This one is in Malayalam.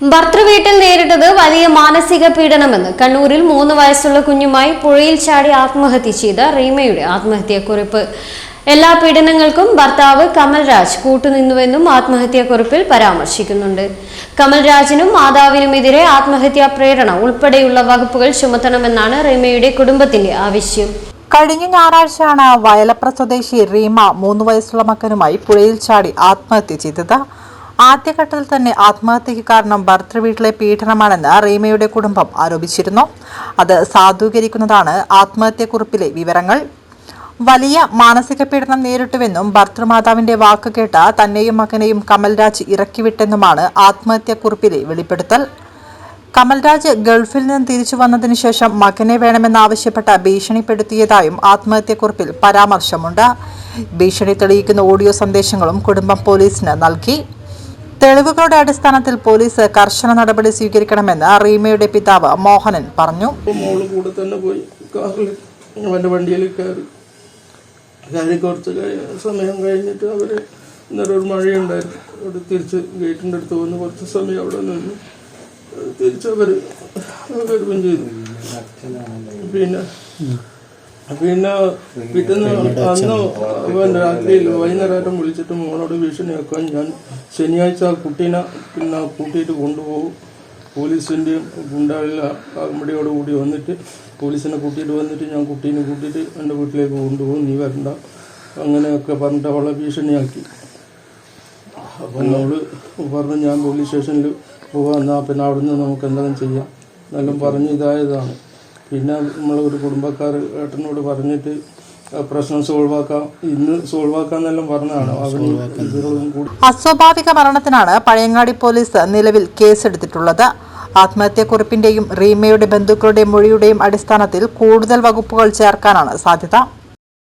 ഭർത്തൃവീട്ടിൽ നേരിട്ടത് വലിയ മാനസിക പീഡനമെന്ന് കണ്ണൂരിൽ മൂന്ന് വയസ്സുള്ള കുഞ്ഞുമായി പുഴയിൽ ചാടി ആത്മഹത്യ ചെയ്ത റീമയുടെ ആത്മഹത്യാക്കുറിപ്പ്. എല്ലാ പീഡനങ്ങൾക്കും ഭർത്താവ് കമൽരാജ് കൂട്ടുനിന്നുവെന്നും ആത്മഹത്യാക്കുറിപ്പിൽ പരാമർശിക്കുന്നുണ്ട്. കമൽരാജിനും മാതാവിനുമെതിരെ ആത്മഹത്യാ പ്രേരണ ഉൾപ്പെടെയുള്ള വകുപ്പുകൾ ചുമത്തണമെന്നാണ് റീമയുടെ കുടുംബത്തിന്റെ ആവശ്യം. കഴിഞ്ഞ ഞായറാഴ്ചയാണ് വയലപ്ര സ്വദേശി റീമ മൂന്ന് വയസ്സുള്ള മകനുമായി പുഴയിൽ ചാടി ആത്മഹത്യ ചെയ്തത്. ആദ്യഘട്ടത്തിൽ തന്നെ ആത്മഹത്യയ്ക്ക് കാരണം ഭർത്തൃവീട്ടിലെ പീഡനമാണെന്ന് റീമയുടെ കുടുംബം ആരോപിച്ചിരുന്നു. അത് സാധൂകരിക്കുന്നതാണ് ആത്മഹത്യക്കുറിപ്പിലെ വിവരങ്ങൾ. വലിയ മാനസിക പീഡനം നേരിട്ടുവെന്നും ഭർത്തൃമാതാവിന്റെ വാക്ക് കേട്ട തന്നെയും മകനെയും കമൽരാജ് ഇറക്കിവിട്ടെന്നുമാണ് ആത്മഹത്യക്കുറിപ്പിലെ വെളിപ്പെടുത്തൽ. കമൽരാജ് ഗൾഫിൽ നിന്ന് തിരിച്ചു വന്നതിനു ശേഷം മകനെ വേണമെന്നാവശ്യപ്പെട്ട ഭീഷണിപ്പെടുത്തിയതായും ആത്മഹത്യക്കുറിപ്പിൽ പരാമർശമുണ്ട്. ഭീഷണി തെളിയിക്കുന്ന ഓഡിയോ സന്ദേശങ്ങളും കുടുംബം പോലീസിന് നൽകി. തെളിവുകളുടെ അടിസ്ഥാനത്തിൽ പോലീസ് കർശന നടപടി സ്വീകരിക്കണമെന്ന് റീമയുടെ പിതാവ് മോഹനൻ പറഞ്ഞു. മോൾ കൂടെ തന്നെ പോയി കാറിൽ അവന്റെ വണ്ടിയിൽ കയറി. കയറി കുറച്ച് സമയം കഴിഞ്ഞിട്ട് അവർ ഇന്നലെ ഒരു മഴയുണ്ടായിരുന്നു. അവിടെ തിരിച്ച് ഗേറ്റിന്റെ അടുത്ത് വന്ന് കുറച്ച് സമയം അവിടെ നിന്ന് തിരിച്ച് അവർ വരുകയും ചെയ്തു. പിന്നെ പിന്നെ പിറ്റേന്ന് അന്ന് പിന്നെ രാത്രിയിൽ വൈകുന്നേരം വിളിച്ചിട്ട് മോളോട് ഭീഷണിയാക്കാൻ ഞാൻ ശനിയാഴ്ച ആ കുട്ടീനെ പിന്നെ കൂട്ടിയിട്ട് കൊണ്ടുപോകും. പോലീസിന്റെയും ഗുണ്ടാളിലെ അകമ്പടിയോട് കൂടി വന്നിട്ട് പോലീസിനെ കൂട്ടിയിട്ട് വന്നിട്ട് ഞാൻ കുട്ടീനെ കൂട്ടിയിട്ട് എന്റെ വീട്ടിലേക്ക് കൊണ്ടുപോകും. നീ വരണ്ട. അങ്ങനെയൊക്കെ പറഞ്ഞിട്ട് അവളെ ഭീഷണിയാക്കി. അപ്പം അവൾ പറഞ്ഞു ഞാൻ പോലീസ് സ്റ്റേഷനിൽ പോകാം. എന്നാൽ പിന്നെ നിന്ന് നമുക്ക് എന്തെങ്കിലും ചെയ്യാം. എന്നെല്ലാം പറഞ്ഞ് ഇതായതാണ്. പിന്നെ നമ്മൾ ഒരു കുടുംബക്കാർ ഏട്ടനോട് പറഞ്ഞിട്ട് പ്രശ്നം സോൾവ് ആക്കാം ഇന്ന് സോൾവ് ആക്കാന്നെല്ലാം പറഞ്ഞതാണ് അസ്വാഭാവിക മരണത്തിനാണ് പഴയങ്ങാടി പോലീസ് നിലവിൽ കേസെടുത്തിട്ടുള്ളത്. ആത്മഹത്യക്കുറിപ്പിന്റെയും റീമയുടെ ബന്ധുക്കളുടെയും മൊഴിയുടെയും അടിസ്ഥാനത്തിൽ കൂടുതൽ വകുപ്പുകൾ ചേർക്കാനാണ് സാധ്യത.